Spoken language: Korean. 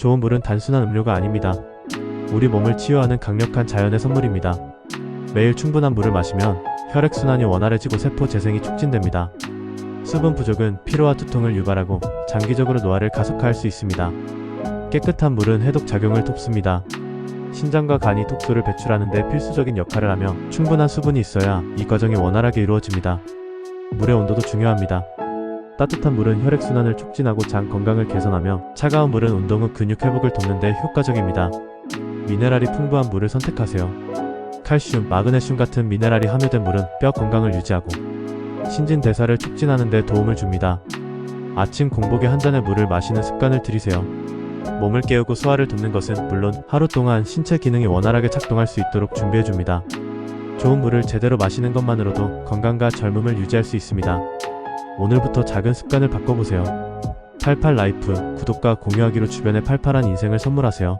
좋은 물은 단순한 음료가 아닙니다. 우리 몸을 치유하는 강력한 자연의 선물입니다. 매일 충분한 물을 마시면 혈액순환이 원활해지고 세포 재생이 촉진됩니다. 수분 부족은 피로와 두통을 유발하고 장기적으로 노화를 가속화할 수 있습니다. 깨끗한 물은 해독 작용을 돕습니다. 신장과 간이 독소를 배출하는 데 필수적인 역할을 하며 충분한 수분이 있어야 이 과정이 원활하게 이루어집니다. 물의 온도도 중요합니다. 따뜻한 물은 혈액순환을 촉진하고 장 건강을 개선하며 차가운 물은 운동 후 근육 회복을 돕는 데 효과적입니다. 미네랄이 풍부한 물을 선택하세요. 칼슘, 마그네슘 같은 미네랄이 함유된 물은 뼈 건강을 유지하고 신진대사를 촉진하는 데 도움을 줍니다. 아침 공복에 한 잔의 물을 마시는 습관을 들이세요. 몸을 깨우고 소화를 돕는 것은 물론 하루 동안 신체 기능이 원활하게 작동할 수 있도록 준비해 줍니다. 좋은 물을 제대로 마시는 것만으로도 건강과 젊음을 유지할 수 있습니다. 오늘부터 작은 습관을 바꿔보세요. 팔팔 라이프 구독과 공유하기로 주변에 팔팔한 인생을 선물하세요.